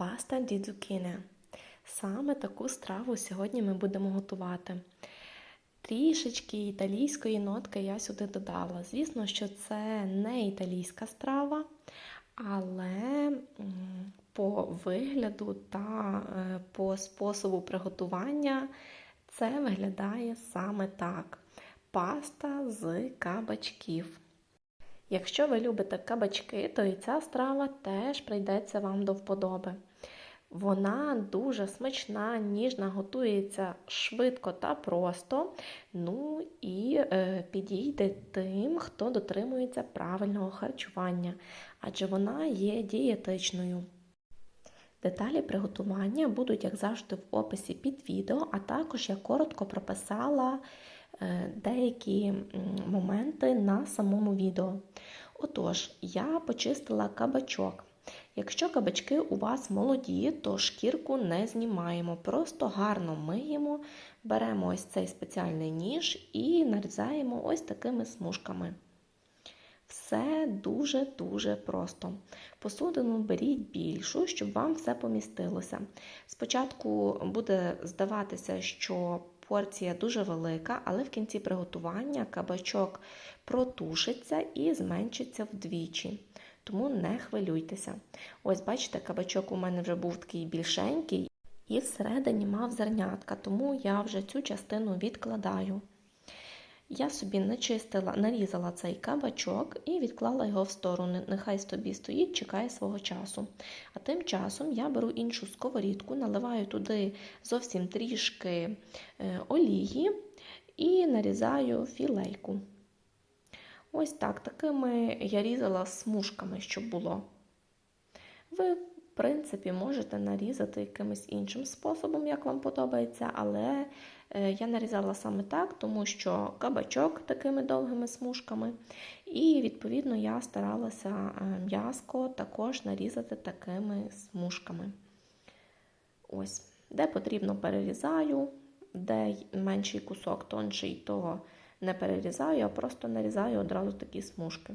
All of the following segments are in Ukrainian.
Паста ді цукіне. Саме таку страву сьогодні ми будемо готувати. Трішечки італійської нотки я сюди додала. Звісно, що це не італійська страва, але по вигляду та е, по способу приготування це виглядає саме так: паста з кабачків. Якщо ви любите кабачки, то і ця страва теж прийдеться вам до вподоби. Вона дуже смачна, ніжна, готується швидко та просто. Ну і е, підійде тим, хто дотримується правильного харчування, адже вона є дієтичною. Деталі приготування будуть, як завжди, в описі під відео, а також я коротко прописала е, деякі моменти на самому відео. Отож, я почистила кабачок. Якщо кабачки у вас молоді, то шкірку не знімаємо, просто гарно миємо, беремо ось цей спеціальний ніж і нарізаємо ось такими смужками. Все дуже-дуже просто. Посудину беріть більшу, щоб вам все помістилося. Спочатку буде здаватися, що порція дуже велика, але в кінці приготування кабачок протушиться і зменшиться вдвічі. Тому не хвилюйтеся. Ось, бачите, кабачок у мене вже був такий більшенький, і всередині мав зернятка, тому я вже цю частину відкладаю. Я собі начистила, нарізала цей кабачок і відклала його в сторону. Нехай собі стоїть, чекає свого часу. А тим часом я беру іншу сковорідку, наливаю туди зовсім трішки е, олії і нарізаю філейку. Ось так, такими я різала смужками, щоб було. Ви, в принципі, можете нарізати якимось іншим способом, як вам подобається, але е, я нарізала саме так, тому що кабачок такими довгими смужками. І, відповідно, я старалася е, м'язко також нарізати такими смужками. Ось, де потрібно перерізаю, де менший кусок тонший, то не перерізаю, а просто нарізаю одразу такі смужки.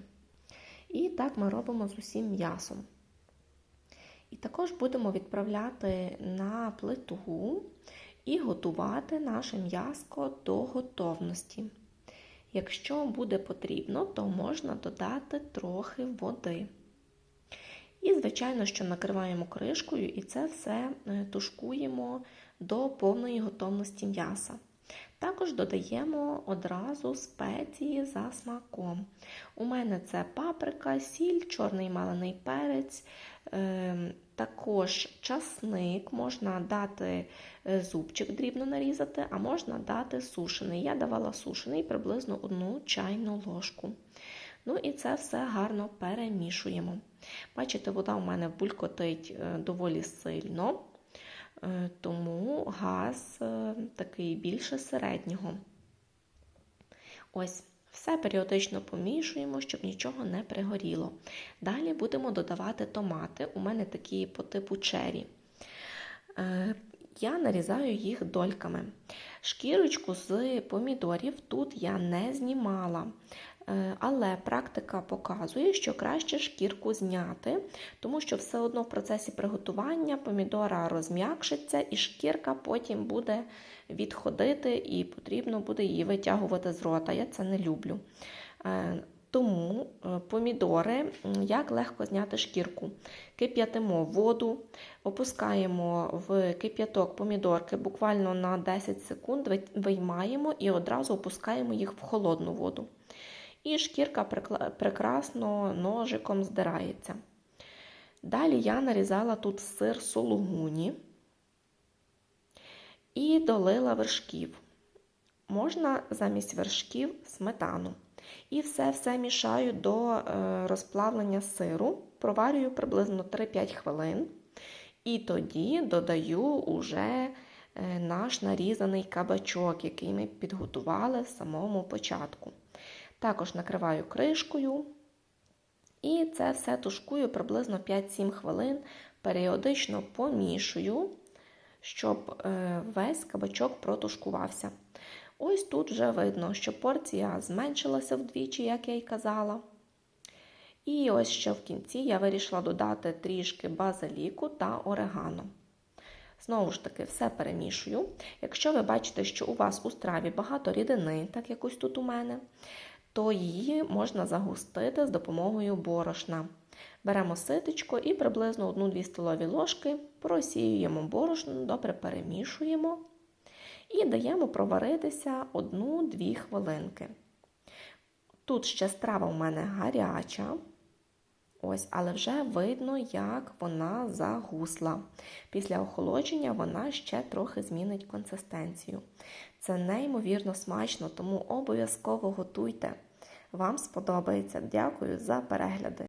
І так ми робимо з усім м'ясом. І також будемо відправляти на плиту і готувати наше м'яско до готовності. Якщо буде потрібно, то можна додати трохи води. І, звичайно, що накриваємо кришкою і це все е, тушкуємо до повної готовності м'яса. Також додаємо одразу спеції за смаком. У мене це паприка, сіль, чорний малений перець, е, також часник, можна дати е, зубчик дрібно нарізати, а можна дати сушений. Я давала сушений приблизно одну чайну ложку. Ну і це все гарно перемішуємо. Бачите, вода у мене булькотить е, доволі сильно. Е, тому газ е, такий більше середнього. Ось, все періодично помішуємо, щоб нічого не пригоріло. Далі будемо додавати томати. У мене такі по типу чері. Е, я нарізаю їх дольками. Шкірочку з помідорів тут я не знімала. Е, але практика показує, що краще шкірку зняти, тому що все одно в процесі приготування помідора розм'якшиться, і шкірка потім буде відходити, і потрібно буде її витягувати з рота. Я це не люблю. Е, тому помідори, як легко зняти шкірку. Кип'ятимо воду, опускаємо в кип'яток помідорки буквально на 10 секунд, виймаємо і одразу опускаємо їх в холодну воду і шкірка прекрасно ножиком здирається. Далі я нарізала тут сир сулугуні і долила вершків. Можна замість вершків сметану. І все-все мішаю до е, розплавлення сиру, проварюю приблизно 3-5 хвилин. І тоді додаю уже е, наш нарізаний кабачок, який ми підготували в самому початку. Також накриваю кришкою. І це все тушкую приблизно 5-7 хвилин, періодично помішую, щоб е, весь кабачок протушкувався. Ось тут вже видно, що порція зменшилася вдвічі, як я й казала. І ось ще в кінці я вирішила додати трішки базиліку та орегано. Знову ж таки, все перемішую. Якщо ви бачите, що у вас у страві багато рідини, так як ось тут у мене, то її можна загустити з допомогою борошна. Беремо ситечко і приблизно 1-2 столові ложки просіюємо борошно, добре перемішуємо і даємо проваритися 1-2 хвилинки. Тут ще страва у мене гаряча. Ось, але вже видно, як вона загусла. Після охолодження вона ще трохи змінить консистенцію. Це неймовірно смачно, тому обов'язково готуйте. Вам сподобається. Дякую за перегляди.